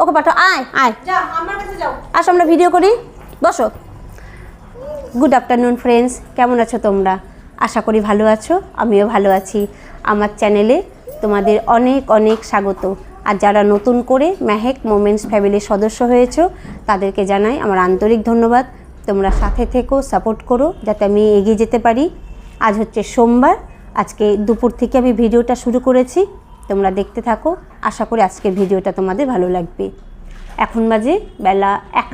ওকে পাঠাও আয়। আয়। যাও আমার কাছে যাও। আসো আমরা ভিডিও করি। বসো। গুড আফটারনুন ফ্রেন্ডস কেমন আছো তোমরা? আশা করি ভালো আছো আমিও ভালো আছি। আমার চ্যানেলে তোমাদের অনেক অনেক স্বাগত। আর যারা নতুন করে মেহেক মোমেন্টস ফ্যামিলির সদস্য হয়েছো তাদেরকে জানাই আমার আন্তরিক ধন্যবাদ। তোমরা সাথে থেকো সাপোর্ট করো যাতে আমি এগিয়ে যেতে পারি। আজ হচ্ছে সোমবার আজকে দুপুর থেকে আমি ভিডিওটা শুরু করেছি। তোমরা দেখতে থাকো। আশা করি আজকের ভিডিওটা তোমাদের ভালো লাগবে। এখন বাজে বেলা একটা।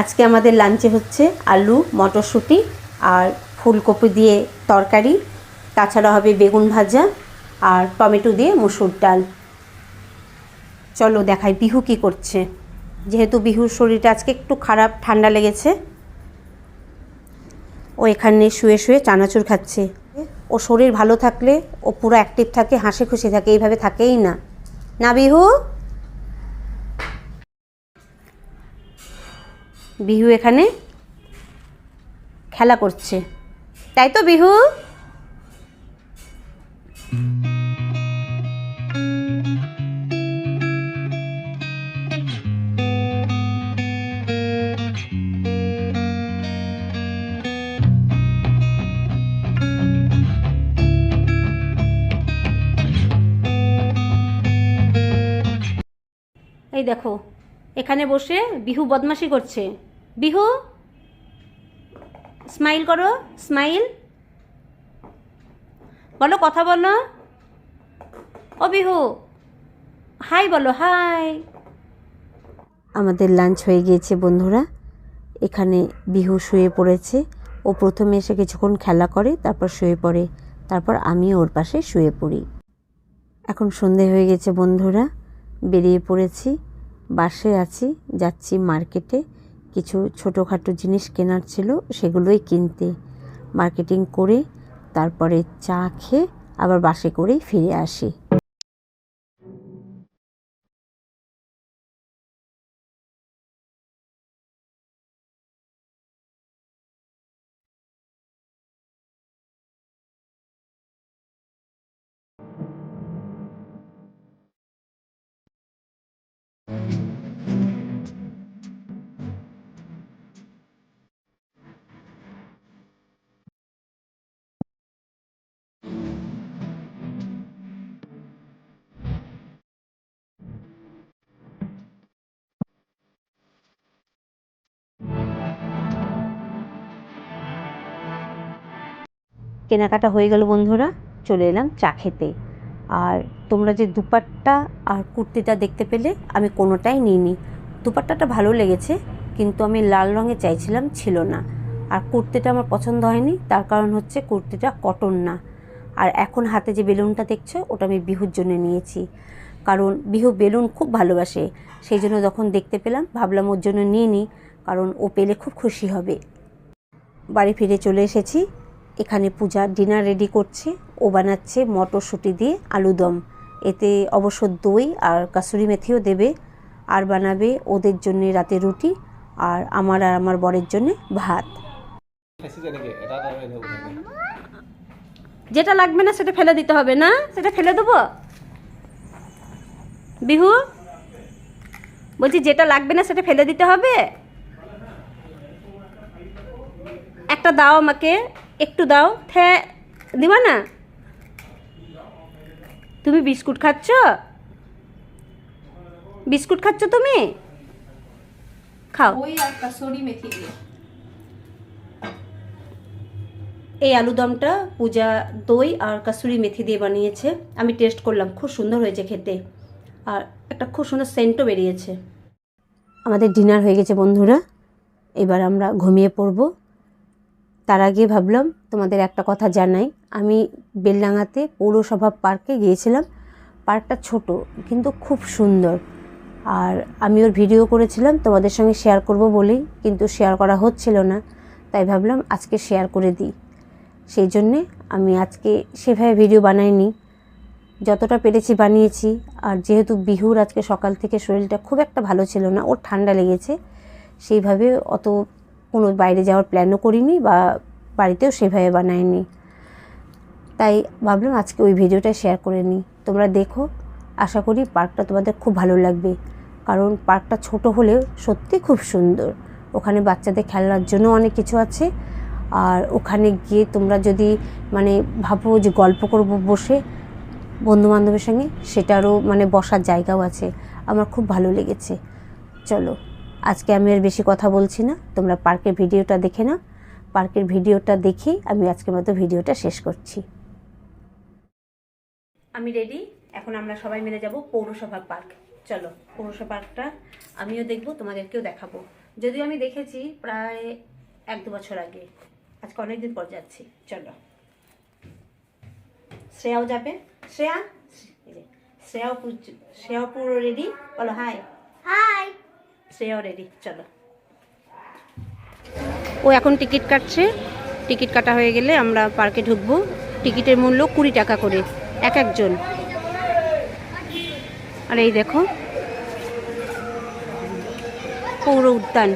আজকে আমাদের লাঞ্চে হচ্ছে আলু, মটরশুঁটি আর ফুলকপি দিয়ে তরকারি। তাছাড়া হবে বেগুন ভাজা আর টমেটো দিয়ে মুসুর ডাল। চলো দেখাই বিহু কি করছে। যেহেতু বিহুর শরীরটা আজকে একটু খারাপ, ঠান্ডা লেগেছে, ও এখানে শুয়ে শুয়ে চানাচুর খাচ্ছে। ও শরীর ভালো থাকলে ও পুরো অ্যাক্টিভ থাকে, হাসি খুশি থাকে, এইভাবে থাকেই না। না বিহু? বিহু এখানে খেলা করছে। তাই তো বিহু? এই দেখো এখানে বসে বিহু বদমাশি করছে। বিহু স্মাইল করো স্মাইল বলো, কথা বলো। ও বিহু হাই বলো হাই আমাদের লাঞ্চ হয়ে গিয়েছে, বন্ধুরা। এখানে বিহু শুয়ে পড়েছে। ও প্রথমে এসে কিছুক্ষণ খেলা করে, তারপর শুয়ে পড়ে। তারপর আমি ওর পাশে শুয়ে পড়ি। এখন সন্ধে হয়ে গেছে, বন্ধুরা। বেরিয়ে পড়েছি, বাসে আছি, যাচ্ছি মার্কেটে। কিছু ছোটোখাটো জিনিস কেনার ছিল, সেগুলোই কিনতে। মার্কেটিং করে তারপরে চা খেয়ে আবার বাসে করেই ফিরে আসি। কেনাকাটা হয়ে গেল বন্ধুরা, চলে এলাম চা খেতে। আর তোমরা যে দুপাট্টা আর কুর্তিটা দেখতে পেলে, আমি কোনোটাই নিইনি। দুপাট্টাটা ভালো লেগেছে, কিন্তু আমি লাল রঙে চাইছিলাম ছিল না। আর কুর্তিটা আমার পছন্দ হয়নি, তার কারণ হচ্ছে কুর্তিটা কটন না। আর এখন হাতে যে বেলুনটা দেখছ, ওটা আমি বিহুর জন্য নিয়েছি। কারণ বিহু বেলুন খুব ভালোবাসে, সেই জন্য যখন দেখতে পেলাম, ভাবলাম ওর জন্য নিয়ে নিই কারণ ও পেলে খুব খুশি হবে। বাড়ি ফিরে চলে এসেছি। এখানে পূজা ডিনার রেডি করছে। ও বানাচ্ছে মটরশুঁটি দিয়ে আলুদম এতে অবশ্য দই আর কাসুরি মেথিও দেবে। আর বানাবে ওদের জন্য রাতে রুটি আর আমার আর আমার বরের জন্য ভাত। যেটা লাগবে না সেটা ফেলে দিতে হবে না? সেটা ফেলে দেবো? বিহু, বলছি যেটা লাগবে না সেটা ফেলে দিতে হবে? একটা দাও আমাকে। একটু দাও থে দিবা না? তুমি বিস্কুট খাচ্ছ? বিস্কুট খাচ্ছ তুমি? খাও। ওই আর কাসুরি মেথি দিয়ে এই আলুদমটা পূজা দই আর কাসুরি মেথি দিয়ে বানিয়েছে। আমি টেস্ট করলাম খুব সুন্দর হয়েছে খেতে। আর একটা খুব সুন্দর সেন্টও বেরিয়েছে। আমাদের ডিনার হয়ে গেছে বন্ধুরা। এবার আমরা ঘুমিয়ে পড়ব। তার আগে ভাবলাম তোমাদের একটা কথা জানাই। আমি বেলডাঙাতে পৌরসভা পার্কে গিয়েছিলাম। পার্কটা ছোট, কিন্তু খুব সুন্দর। আর আমি ওর ভিডিও করেছিলাম, তোমাদের সঙ্গে শেয়ার করব বলেই, কিন্তু শেয়ার করা হচ্ছিল না। তাই ভাবলাম আজকে শেয়ার করে দিই। সেই জন্যে আমি আজকে সেভাবে ভিডিও বানাইনি। যতটা পেরেছি বানিয়েছি। আর যেহেতু বিহুর আজকে সকাল থেকে শরীরটা খুব একটা ভালো ছিল না, ওর ঠান্ডা লেগেছে, সেইভাবে অত কোনো বাইরে যাওয়ার প্ল্যানও করিনি বা বাড়িতেও সেভাবে বানাইনি। তাই ভাবলাম আজকে ওই ভিডিওটা শেয়ার করে নিই। তোমরা দেখো, আশা করি পার্কটা তোমাদের খুব ভালো লাগবে। কারণ পার্কটা ছোট হলেও সত্যি খুব সুন্দর। ওখানে বাচ্চাদের খেলার জন্য অনেক কিছু আছে। আর ওখানে গিয়ে তোমরা যদি মানে ভাবো যে গল্প করব বসে বন্ধু বান্ধবের সঙ্গে, সেটারও মানে বসার জায়গাও আছে। আমার খুব ভালো লেগেছে। চলো। আজকে আমি আর বেশি কথা বলছি না। তোমরা পার্কের ভিডিওটা দেখে নাও। পার্কের ভিডিওটা দেখেই আমি আজকের মতো ভিডিওটা শেষ করছি। আমি রেডি এখন আমরা সবাই মিলে যাব পৌরসভা পার্ক। চলো পৌরসভা পার্কটা আমিও দেখব তোমাদেরকেও দেখাবো। যদিও আমি দেখেছি প্রায় এক দু বছর আগে। আজকে অনেকদিন পর যাচ্ছি। চলো। শ্রেয়াও যাবে। শ্রেয়া? শ্রেয়াও শ্রেয়াও পুরো রেডি বলো হাই হাই শ্রেয়াও রেডি চলো ও এখন টিকিট কাটছে। টিকিট কাটা হয়ে গেলে আমরা পার্কে ঢুকবো। টিকিটের মূল্য কুড়ি টাকা করে, এক একজন। আর এই দেখো। পৌর উদ্যান।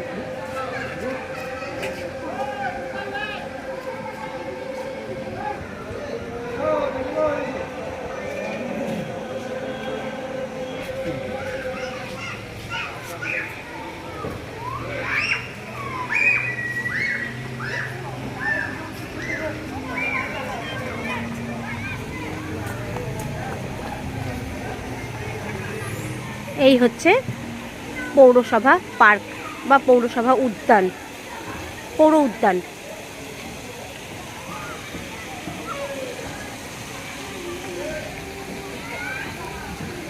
এই হচ্ছে পৌরসভা পার্ক বা পৌরসভা উদ্যান। পৌর উদ্যান।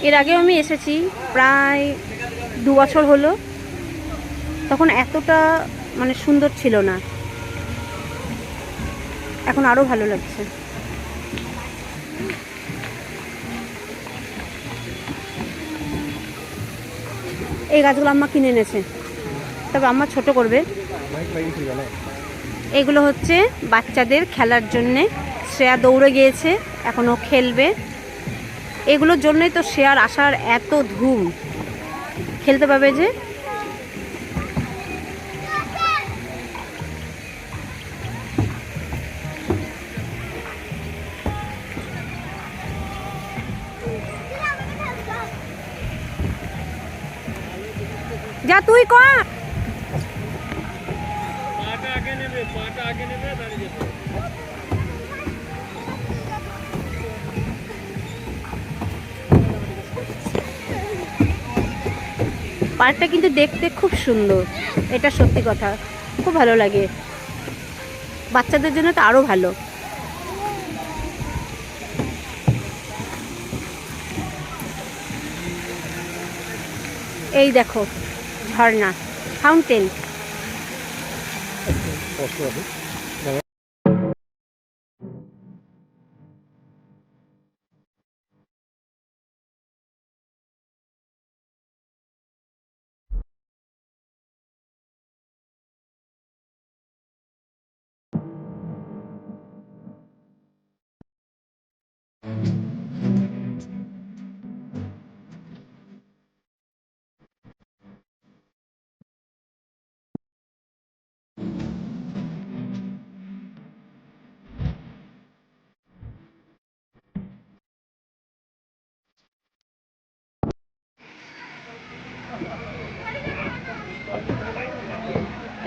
এর আগেও আমি এসেছি, প্রায় দু বছর হলো। তখন এতটা মানে সুন্দর ছিল না। এখন আরও ভালো লাগছে। এই গাছগুলো আম্মা কিনে এনেছে। তবে আম্মা ছোট করবে। এগুলো হচ্ছে বাচ্চাদের খেলার জন্যে। শ্রেয়া দৌড়ে গিয়েছে এখনও খেলবে। এগুলোর জন্যই তো শ্রেয়ার আসার এত ধুম। খেলতে পাবে যে? যা তুই কর পার্কটা কিন্তু দেখতে খুব সুন্দর এটা সত্যি কথা খুব ভালো লাগে। বাচ্চাদের জন্য তো আরও ভালো। এই দেখো ঝর্ণা ফাউন্টেন কষ্ট আছে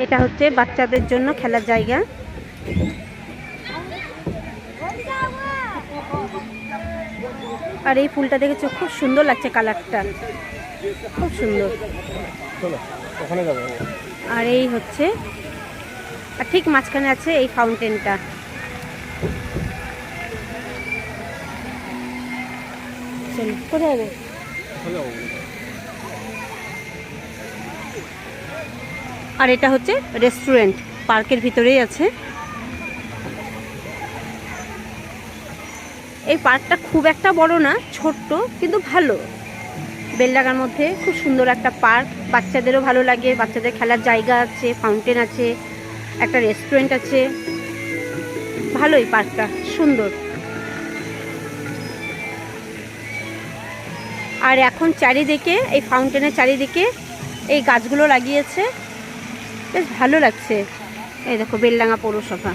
এটা হচ্ছে বাচ্চাদের জন্য খেলার জায়গা। আর এই ফুলটা দেখেছ? খুব সুন্দর লাগছে কালারটা। খুব সুন্দর। আর এই হচ্ছে আর ঠিক মাঝখানে আছে এই ফাউন্টেনটা চলো কোথায় যাবে ওখানে যাব আর এটা হচ্ছে রেস্টুরেন্ট পার্কের ভিতরেই আছে। এই পার্কটা খুব একটা বড় না, ছোট্ট, কিন্তু ভালো। বেলডাঙ্গার মধ্যে খুব সুন্দর একটা পার্ক বাচ্চাদেরও ভালো লাগে, বাচ্চাদের খেলার জায়গা আছে ফাউন্টেন আছে, একটা রেস্টুরেন্ট আছে। ভালোই পার্কটা সুন্দর। আর এখন চারিদিকে, এই ফাউন্টেনের চারিদিকে এই গাছগুলো লাগিয়েছে। বেশ ভালো লাগছে। এই দেখো, বেলডাঙ্গা পৌরসভা।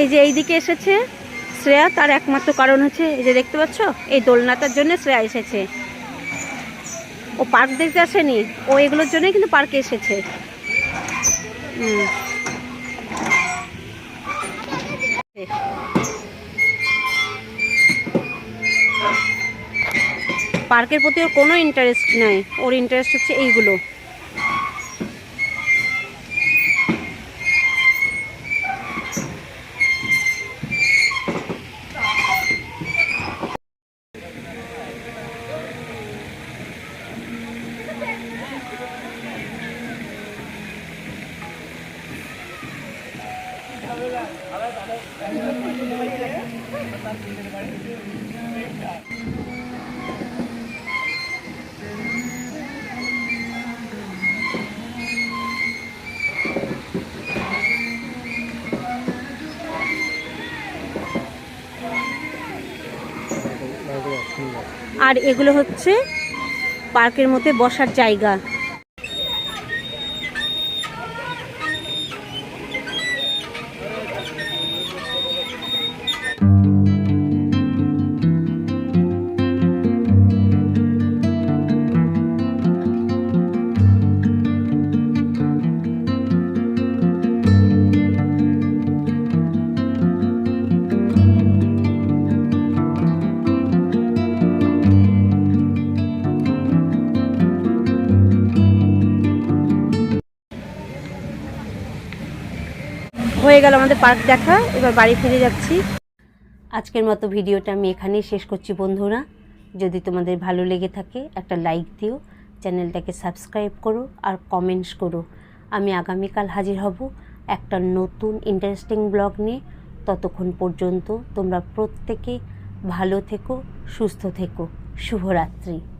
এই যে এইদিকে এসেছে শ্রেয়া, তার একমাত্র কারণ হচ্ছে, এই যে দেখতে পাচ্ছ? এই দোলনাটার জন্য শ্রেয়া এসেছে। ও পার্ক দেখতে আসেনি। ও এগুলোর জন্যই কিন্তু পার্কে এসেছে। হুম। পার্কের প্রতি ওর কোনো ইন্টারেস্ট নাই। ওর ইন্টারেস্ট হচ্ছে এইগুলো। আর এগুলো হচ্ছে পার্কের মধ্যে বসার জায়গা। হয়ে গেল আমাদের পার্ক দেখা, এবার বাড়ি ফিরে যাচ্ছি। আজকের মতো ভিডিওটা আমি এখানেই শেষ করছি বন্ধুরা। যদি তোমাদের ভালো লেগে থাকে, একটা লাইক দিও, চ্যানেলটাকে সাবস্ক্রাইব করো আর কমেন্টস করো। আমি আগামীকাল হাজির হব একটা নতুন ইন্টারেস্টিং ব্লগ নিয়ে। ততক্ষণ পর্যন্ত তোমরা প্রত্যেকে ভালো থেকো, সুস্থ থেকো। শুভরাত্রি।